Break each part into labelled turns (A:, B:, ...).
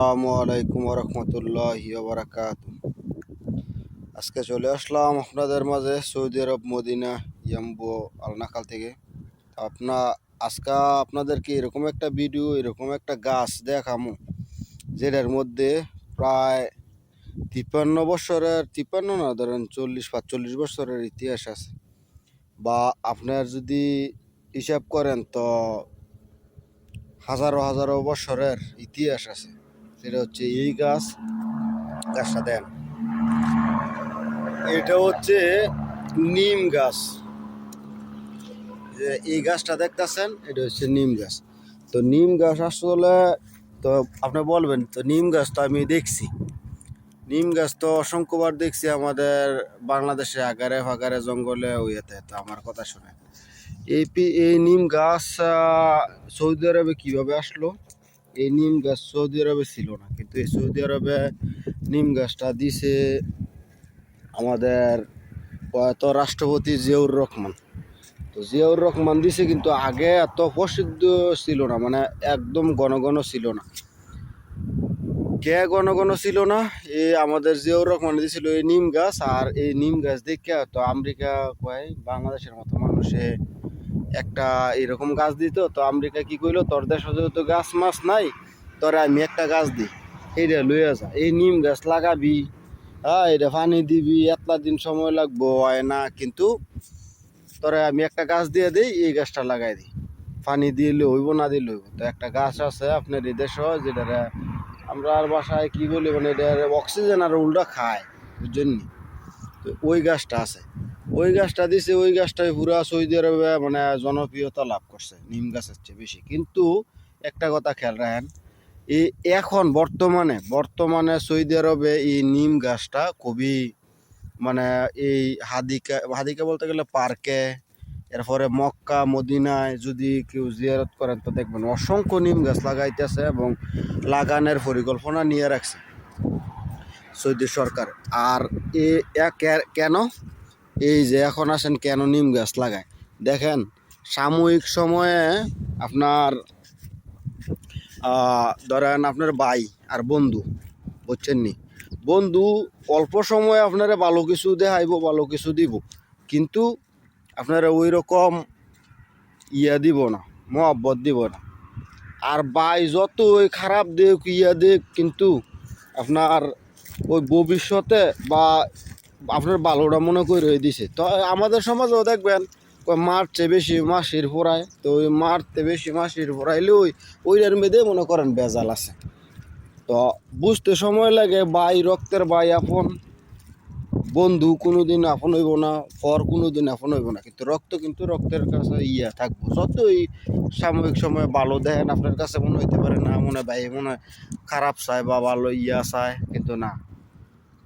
A: আসসালামু আলাইকুম রহমতুল্লাহ বারাকাত আজকে চলে আসলাম আপনাদের মাঝে সৌদি আরব মদিনা ইয়াম্বু আলনাকাল থেকে। আপনা, আজকে আপনাদেরকে এরকম একটা ভিডিও, এরকম একটা গাছ দেখামু, যেটার মধ্যে প্রায় তিপ্পান্ন বছরের, তিপ্পান্ন না ধরেন চল্লিশ, পাঁচচল্লিশ বছরের ইতিহাস আছে। বা আপনার যদি হিসাব করেন তো হাজারো হাজারো বছরের ইতিহাস আছে। সেটা হচ্ছে এই গাছ। গাছটা দেন। এটা হচ্ছে নিম গাছ। এই গাছটা দেখতেছেন, এটা হচ্ছে নিম গাছ। তো নিম গাছ আসলে তো আপনি বলবেন, তো নিম গাছ তো আমি দেখছি। নিম গাছ তো অসংখ্যবার দেখছি আমাদের বাংলাদেশে আগারে ফাগারে জঙ্গলে ওইতে তো আমার কথা শুনে এই এই নিম গাছ সৌদি আরবে কীভাবে আসলো? এই নিম গাছ সৌদি আরবে ছিল না, কিন্তু এই সৌদি আরবে নিম গাছটা দিছে আমাদের প্রয়াত রাষ্ট্রপতি জিয়াউর রহমান। তো জিয়াউর রহমান দিছে কিন্তু আগে এত প্রসিদ্ধ ছিল না মানে একদম ঘন ছিল না। কে ঘন ছিল না? এই আমাদের জিয়াউর রহমান দিছিল এই নিম গাছ, আর এই নিম গাছ দেখে তো আমেরিকা কয়, বাংলাদেশের মতো মানুষে একটা এরকম গাছ দিত, তো আমেরিকা কি কইলো, তোর দেশে যেহেতু গাছ মাছ নাই, তোরে আমি একটা গাছ দিই। এইটা লইয়া যা, এই নিম গাছ লাগাবি হ্যাঁ এটা পানি দিবি, এতলা দিন সময় লাগবো, হয় না, কিন্তু তোরে আমি একটা গাছ দিয়ে দিই, এই গাছটা লাগাই দিই। পানি দিলে হইব, না দিলে হইব। তো একটা গাছ আছে আপনার এই দেশ যেটা আমরা আর বাসায় কি বলি মানে এটা অক্সিজেন আর উল্টা খায়, বুঝছেন নি? তো ওই গাছটা আছে। ওই গাছটা দিছে, ওই গাছটাই পুরা সৌদি আরবে মানে জনপ্রিয়তা লাভ করছে, নিম গাছের চেয়ে বেশি। কিন্তু একটা কথা খেয়াল রাখেন এই এখন বর্তমানে বর্তমানে সৌদি আরবে এই নিম গাছটা খুবই মানে এই হাদিকা হাদিকা বলতে গেলে পার্কে, এরপরে মক্কা, মদিনায় যদি কেউ জিয়ারত করেন, তো দেখবেন অসংখ্য নিম গাছ লাগাইতেছে এবং লাগানোর পরিকল্পনা নিয়ে রাখছে। সৌদি সরকার। আর এ কেন? এই যে এখন আসেন কেন নিম গাছ লাগায়? দেখেন, সাময়িক সময়ে আপনার ধরেন আপনার ভাই আর বন্ধু, বুঝছেন নি? বন্ধু অল্প সময়ে আপনারা ভালো কিছু দেখাইব, ভালো কিছু দিব। কিন্তু আপনারা ওই রকম ইয়া দিব না, মহব্বত দিব না। আর ভাই যতই খারাপ দেখ ইয়া দেখ কিন্তু আপনার ওই ভবিষ্যতে বা আপনার ভালোটা মনে করে রয়ে দিছে। তো আমাদের সমাজেও দেখবেন মারছে বেশি মাসির ফোড়ায় তো ওই মারতে বেশি মাসির ফোড়াইলে ওই ওইটার মেয়েদের মনে করেন বেজাল আছে। তো বুঝতে সময় লাগে, ভাই রক্তের বাই আপন, বন্ধু কোনো দিন আপন হইব না পর কোনো দিন আপন হইব না, কিন্তু রক্ত কিন্তু রক্তের কাছে ইয়া থাকব। যতই সাময়িক সময় ভালো দেখেন আপনার কাছে মনে হইতে পারে না, মনে ভাই মনে খারাপ চায় বা ভালো ইয়া চায়, কিন্তু না।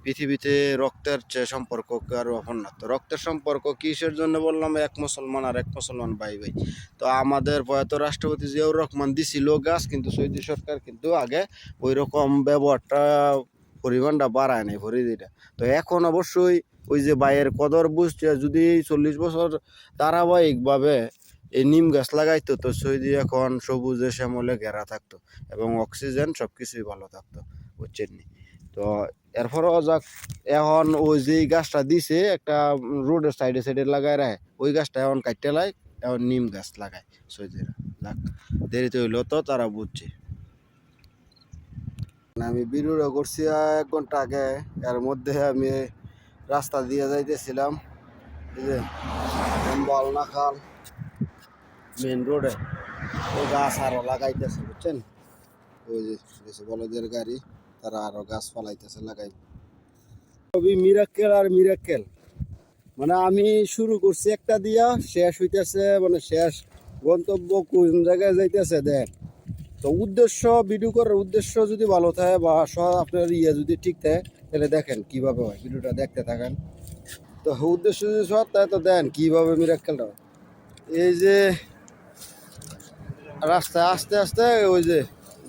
A: পৃথিবীতে রক্তের চেয়ে সম্পর্ক কারও তো রক্তের সম্পর্ক কিসের জন্য বললাম? এক মুসলমান আর এক মুসলমান ভাই ভাই তো আমাদের প্রয়াত রাষ্ট্রপতি জিয়াউর রহমান দিছিল গাছ, কিন্তু সৌদি সরকার কিন্তু আগে ওই রকম ব্যবহারটা, পরিমাণটা বাড়ায় নাই পরিধিটা তো এখন অবশ্যই ওই যে বাইয়ের কদর বুঝছে, যদি চল্লিশ বছর ধারাবাহিকভাবে এই নিম গাছ লাগাইতো, তো সৌদি এখন সবুজে শ্যামলে ঘেরা থাকতো এবং অক্সিজেন সব কিছুই ভালো থাকতো বুঝছেন তো এরপরও যাক এখন ওই যে গাছটা দিছে একটা রোডের সাইডে সাইডে লাগায় রাখে। ওই গাছটা এখন কাটতে লাই এখন নিম গাছ লাগায়। সৌদিরা যাক দেরিতে হইল তো তারা বুঝছে। না, আমি ভিডিওটা করছি এক ঘণ্টা আগে এর মধ্যে আমি রাস্তা দিয়ে যাইতেছিলাম এই যে বলনা খাল মেন রোডে ওই গাছ আরও লাগাইতেছে বুঝছেন? ওই যে বলদের গাড়ি। তারা আরও গাছ ফালাইতেছে, লাগাই। মিরাক্কেল আর মিরাক্কেল। মানে আমি শুরু করছি একটা দিয়া, শেষ হইতেছে মানে শেষ গন্তব্য কোন জায়গায় যাইতেছে, দেখ। তো উদ্দেশ্য ভিডিও করার উদ্দেশ্য যদি ভালো থাকে বা আপনার ইয়ে যদি ঠিক থাকে, তাহলে দেখেন কীভাবে হয়, ভিডিওটা দেখতে থাকেন। তো উদ্দেশ্য যদি সৎ থাকে, তো দেন কীভাবে মিরাক্কেলটা এই যে রাস্তায় আস্তে আস্তে ওই যে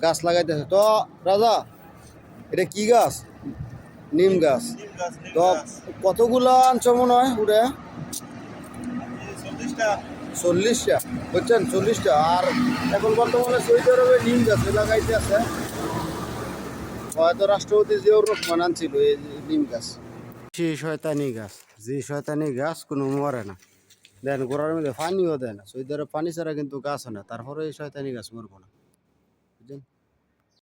A: গাছ লাগাইতেছে। তো রাজা এটা কি গাছ? নিম গাছ। তো কতগুলো আনছো মনে হয় উড়ে? চল্লিশটা। বুঝছেন? চল্লিশটা। আর এখন বর্তমানে সৌদি আরবে নিম গাছ লাগাইতে আছে। হয়তো রাষ্ট্রপতি জিয়াউর রহমান আনছিল এই নিম গাছ। সেই শয়তানি গাছ। যে শয়তানি গাছ, কোনো মরে না। দেন গোড়ার মধ্যে পানিও দেয় না। সৌদি আরব পানি ছাড়া কিন্তু গাছ হয় না। তারপরে এই শয়তানি গাছ মরবো না।